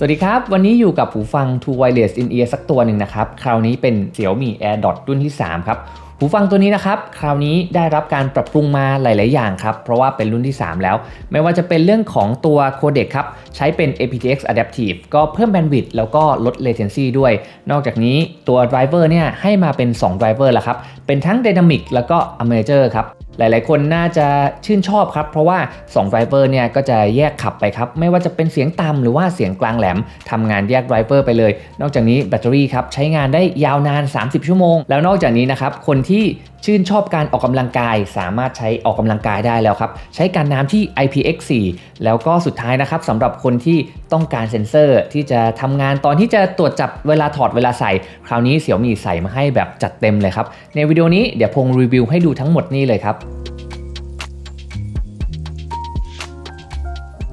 สวัสดีครับ วันนี้อยู่กับหูฟัง True Wireless In Ear สักตัวหนึ่งนะครับ คราวนี้เป็น Xiaomi AirDot รุ่นที่ 3 ครับหูฟังตัวนี้นะครับ คราวนี้ได้รับการปรับปรุงมาหลาย ๆ อย่างครับ เพราะว่าเป็นรุ่นที่ 3 แล้ว ไม่ว่าจะเป็นเรื่องของตัวโคเด็กครับ ใช้เป็น aptX Adaptive ก็เพิ่มแบนด์วิดต์แล้วก็ลด latency ด้วย นอกจากนี้ตัว driver เนี่ยให้มาเป็น 2 driver แล้วครับ เป็นทั้ง dynamic แล้วก็ amateur ครับ หลายๆ คนน่าจะชื่นชอบครับ เพราะว่า2 driver เนี่ยก็จะแยกขับไปครับ ไม่ว่าจะเป็นเสียงต่ำหรือว่าเสียงกลางแหลมทำงานแยก driver ไปเลย นอกจากนี้แบตเตอรี่ครับใช้งานได้ยาวนาน 30 ชั่วโมง แล้วนอกจากนี้นะครับคนที่ชื่นชอบการออกกำลังกายสามารถใช้ออกกำลังกายได้แล้วครับ ใช้การน้ำที่ IPX4 แล้วก็สุดท้ายนะครับสำหรับคนที่ต้องการเซ็นเซอร์ที่จะทำงานตอนที่จะตรวจจับเวลาถอดเวลาใส่ คราวนี้เสี่ยวมีใส่มาให้แบบจัดเต็มเลยครับ ในวิดีโอนี้เดี๋ยวพงรีวิวให้ดูทั้งหมดนี่เลยครับ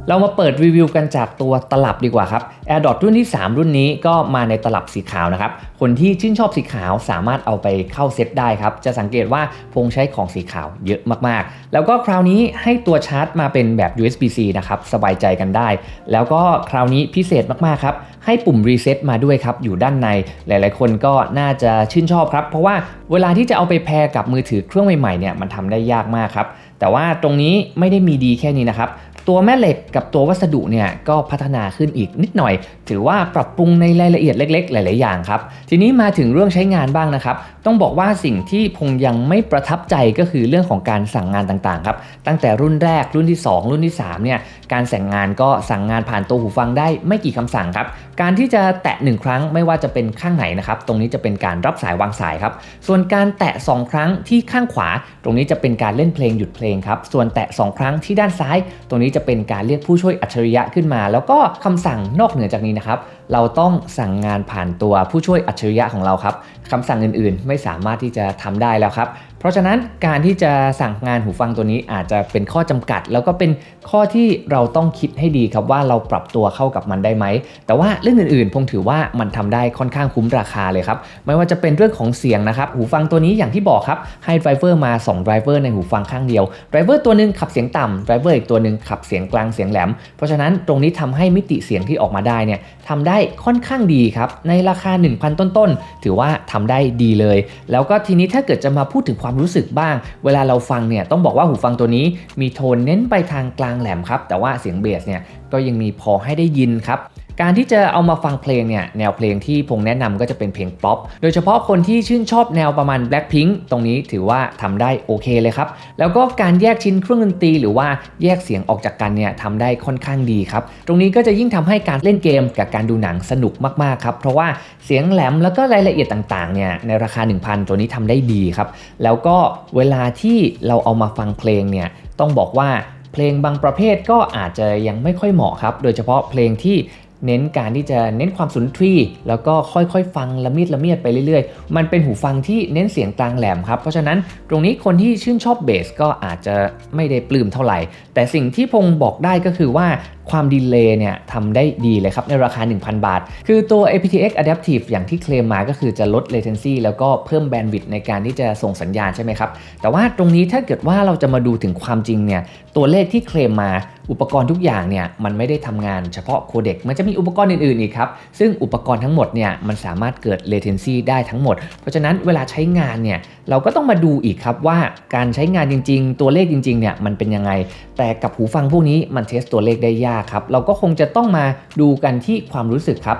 เรามาเปิดรีวิวกันจากตัวตลับดีกว่าครับ AirDot รุ่นที่ 3 รุ่นนี้ก็มาในตลับสีขาวนะครับ คนที่ชื่นชอบสีขาวสามารถเอาไปเข้าเซตได้ครับ จะสังเกตว่าพงใช้ของสีขาวเยอะมากๆ แล้วก็คราวนี้ให้ตัวชาร์จมาเป็นแบบ USB-C นะครับ สบายใจกันได้ แล้วก็คราวนี้พิเศษมากๆครับให้ปุ่มรีเซ็ตมาด้วยครับ อยู่ด้านในหลายๆ คนก็น่าจะชื่นชอบครับ เพราะว่าเวลาที่จะเอาไปแพร์กับมือถือเครื่องใหม่ๆเนี่ยมันทำได้ยากมากครับ แต่ว่าตรงนี้ไม่ได้มีดีแค่นี้นะครับ ตัวแม่เหล็กกับตัววัสดุเนี่ยก็พัฒนาขึ้นอีกนิดหน่อย ถือว่าปรับปรุงในรายละเอียดเล็ก ๆ หลาย ๆ อย่างครับ ทีนี้มาถึงเรื่องใช้งานบ้างนะครับ ต้องบอกว่าสิ่งที่พงยังไม่ประทับใจก็คือเรื่องของการสั่งงานต่าง ๆ ครับ ตั้งแต่รุ่นแรกรุ่นที่ 2 รุ่นที่3เนี่ยการสั่งงานก็สั่งงานผ่านตัวหูฟังได้ไม่กี่คำสั่งครับ การที่จะแตะ 1 ครั้งไม่ว่าจะเป็นข้างไหนนะครับ ตรงนี้จะเป็นการรับสายวางสายครับ ส่วนการแตะ 2 ครั้งที่ข้างขวา ตรงนี้จะเป็นการเล่นเพลงหยุดเพลงครับ ส่วนแตะ 2 ครั้งที่ด้านซ้าย ตรงนี้จะเป็นการเรียกผู้ช่วยอัจฉริยะขึ้นมา แล้วก็คำสั่งนอกเหนือจากนี้นะครับ เราต้องสั่งงานผ่านตัวผู้ช่วยอัจฉริยะของเราครับคำสั่งอื่นๆ ไม่สามารถที่จะทำได้แล้วครับ ราะฉะนั้นการที่จะสั่งงานหูฟังตัวนี้อาจจะเป็นข้อจำกัด แล้วก็เป็นข้อที่เราต้องคิดให้ดีครับว่าเราปรับตัวเข้ากับมันได้ไหม แต่ว่าเรื่องอื่นๆพงถือว่ามันทำได้ค่อนข้างคุ้มราคาเลยครับ ไม่ว่าจะเป็นเรื่องของเสียงนะครับ หูฟังตัวนี้อย่างที่บอกครับ ให้ไดรเวอร์มา2ไดรเวอร์ในหูฟังข้างเดียวไดรเวอร์ตัวหนึ่งขับเสียงต่ำไดรเวอร์อีกตัวหนึ่งขับเสียงกลางเสียงแหลม เพราะฉะนั้นตรงนี้ทำให้มิติเสียงที่ออกมาได้เนี่ยทำได้ค่อนข้างดีครับ ในราคา 1,000 ต้นๆ ถือว่าทำได้ดีเลย แล้วก็ทีนี้ถ้าเกิดจะมาพูดถึงความรู้สึกบ้าง เวลาเราฟังเนี่ยต้องบอกว่าหูฟังตัวนี้มีโทนเน้นไปทางกลางแหลมครับ แต่ว่าเสียงเบสเนี่ยก็ยังมีพอให้ได้ยินครับ การที่จะเอามาฟังเพลงเนี่ยแนวเพลงที่พงแนะนำก็จะเป็นเพลงป๊อปโดยเฉพาะคนที่ชื่นชอบแนวประมาณ Blackpink ตรงนี้ถือว่าทำได้โอเคเลยครับ แล้วก็การแยกชิ้นเครื่องดนตรีหรือว่าแยกเสียงออกจากกันเนี่ยทำได้ค่อนข้างดีครับ ตรงนี้ก็จะยิ่งทำให้การเล่นเกมกับการดูหนังสนุกมากๆครับเพราะว่าเสียงแหลมแล้วก็รายละเอียดต่างๆเนี่ยในราคา 1,000 ตัวนี้ทำได้ดีครับแล้วก็เวลาที่เราเอามาฟังเพลงเนี่ยต้องบอกว่าเพลงบางประเภทก็อาจจะยังไม่ค่อยเหมาะครับ โดยเฉพาะเพลงที่ เน้นการที่จะเน้นความสุนทรีย์แล้วก็ค่อยๆ ฟังละเมียดละเมียดไปเรื่อยๆ มันเป็นหูฟังที่เน้นเสียงกลางแหลมครับ เพราะฉะนั้นตรงนี้คนที่ชื่นชอบเบสก็อาจจะไม่ได้ปลื้มเท่าไหร่ แต่สิ่งที่พงบอกได้ก็คือว่า ความดีเลย์เนี่ยทำได้ดีเลยครับ ในราคา 1,000 บาท คือตัว aptX Adaptive อย่างที่เคลมมาก็คือจะลด latency แล้วก็เพิ่มแบนด์วิดต์ในการที่จะส่งสัญญาณใช่ไหมครับ แต่ว่าตรงนี้ถ้าเกิดว่าเราจะมาดูถึงความจริงเนี่ยตัวเลขที่เคลมมาอุปกรณ์ทุกอย่างเนี่ยมันไม่ได้ทำงานเฉพาะโคเด็กมันจะมีอุปกรณ์อื่นๆอีกครับ ซึ่งอุปกรณ์ทั้งหมดเนี่ยมันสามารถเกิด latency ได้ทั้งหมด เพราะฉะนั้นเวลาใช้งานเนี่ยเราก็ต้องมาดูอีกครับว่าการใช้งานจริง ๆ ตัวเลขจริงๆเนี่ยมันเป็นยังไง แต่กับหูฟังพวกนี้มันเทสตัวเลขได้ยากครับ เราก็คงจะต้องมาดูกันที่ความรู้สึกครับ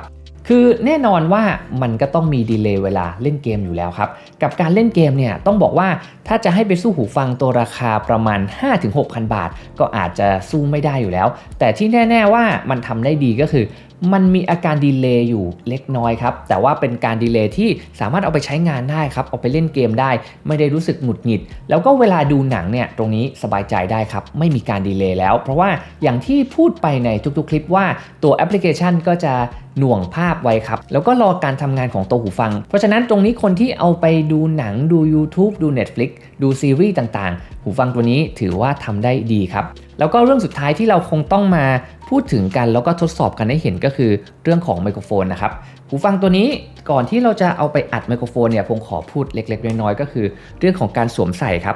คือแน่นอนว่ามันก็ต้องมีดีเลย์เวลาเล่นเกมอยู่แล้วครับ กับการเล่นเกมเนี่ยต้องบอกว่าถ้าจะให้ไปสู้หูฟังตัวราคาประมาณ 5-6,000 บาท ก็อาจจะสู้ไม่ได้อยู่แล้ว แต่ที่แน่ ๆว่ามันทำได้ดีก็คือมันมีอาการดีเลย์อยู่เล็กน้อยครับ แต่ว่าเป็นการดีเลย์ที่สามารถเอาไปใช้งานได้ครับ เอาไปเล่นเกมได้ ไม่ได้รู้สึกหงุดหงิด แล้วก็เวลาดูหนังเนี่ยตรงนี้สบายใจได้ครับ ไม่มีการดีเลย์แล้ว เพราะว่าอย่างที่พูดไปในทุกๆ คลิปว่าตัวแอปพลิเคชันก็จะหน่วงภาพไว้ครับ แล้วก็รอการทำงานของตัวหูฟัง เพราะฉะนั้นตรงนี้คนที่เอาไปดูหนังดู YouTube ดู Netflix ดูซีรีส์ต่างๆ หูฟังตัวนี้ถือว่าทำได้ดีครับแล้วก็เรื่องสุดท้ายที่เราคงต้องมาพูดถึงกันแล้วก็ทดสอบกันให้เห็นก็คือเรื่องของไมโครโฟนนะครับหูฟังตัวนี้ก่อนที่เราจะเอาไปอัดไมโครโฟนเนี่ยผมขอพูดเล็กๆ น้อยๆก็คือ เรื่องของการสวมใส่ครับ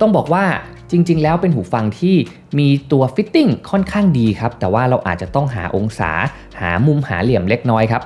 ต้องบอกว่าจริง ๆ แล้วเป็นหูฟังที่มีตัวฟิตติ้งค่อนข้างดีครับ แต่ว่าเราอาจจะต้องหาองศา หามุมหาเหลี่ยมเล็กน้อยครับ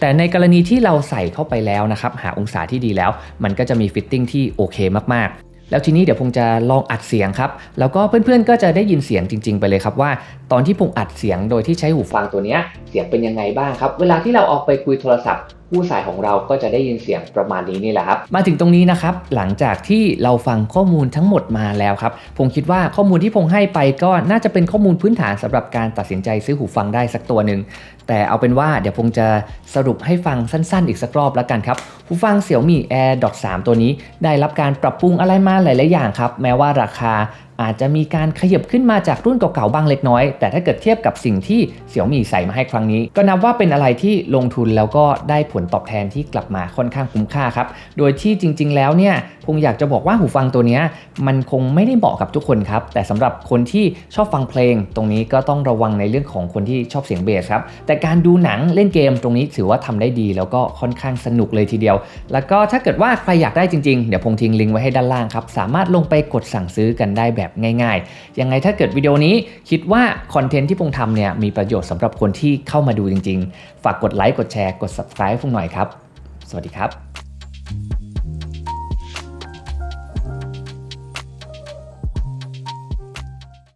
แต่ในกรณีที่เราใส่เข้าไปแล้วนะครับ หาองศาที่ดีแล้ว มันก็จะมีฟิตติ้งที่โอเคมากๆ แล้วทีนี้เดี๋ยวพงจะลองอัดเสียงครับ แล้วก็เพื่อนๆก็จะได้ยินเสียงจริง ๆ ไปเลยครับว่า ตอนที่พงอัดเสียงโดยที่ใช้หูฟังตัวนี้เสียงเป็นยังไงบ้างครับ เวลาที่เราออกไปคุยโทรศัพท์ ผู้สายของเราก็จะได้ยินเสียงประมาณนี้นี่แหละครับ มาถึงตรงนี้นะครับ หลังจากที่เราฟังข้อมูลทั้งหมดมาแล้วครับผมคิดว่าข้อมูลที่พงให้ไปก็น่าจะเป็นข้อมูลพื้นฐานสำหรับการตัดสินใจซื้อหูฟังได้สักตัวหนึ่งแต่เอาเป็นว่าเดี๋ยวพงจะสรุปให้ฟังสั้นๆ อีกสักรอบแล้วกันครับหูฟัง Xiaomi Air Dot 3ตัวนี้ ได้รับการปรับปรุงอะไรมาหลายๆอย่างครับ แม้ว่าราคา อาจจะมีการขยับขึ้นมาจากรุ่นเก่าๆบ้างเล็กน้อย แต่ถ้าเกิดเทียบกับสิ่งที่ Xiaomi ใส่มาให้ครั้งนี้ ก็นับว่าเป็นอะไรที่ลงทุนแล้วก็ได้ผลตอบแทนที่กลับมาค่อนข้างคุ้มค่าครับ โดยที่จริง ๆ แล้วเนี่ยพงอยากจะบอกว่าหูฟังตัวนี้มันคงไม่ได้เหมาะกับทุกคนครับ แต่สำหรับคนที่ชอบฟังเพลง ตรงนี้ก็ต้องระวังในเรื่องของคนที่ชอบเสียงเบสครับ แต่การดูหนังเล่นเกมตรงนี้ถือว่าทำได้ดี แล้วก็ค่อนข้างสนุกเลยทีเดียว แล้วก็ถ้าเกิดว่าใครอยากได้จริง ๆ เดี๋ยวพงทิ้งลิงก์ไว้ให้ด้านล่างครับ สามารถลงไปกดสั่งซื้อกันได้แบบง่ายๆ ยังไงถ้าเกิดวิดีโอนี้คิดว่าคอนเทนต์ที่พงทำเนี่ยมีประโยชน์สำหรับคนที่เข้ามาดูจริงๆ ฝากกดไลค์กดแชร์กด subscribe พงหน่อยครับ สวัสดีครับ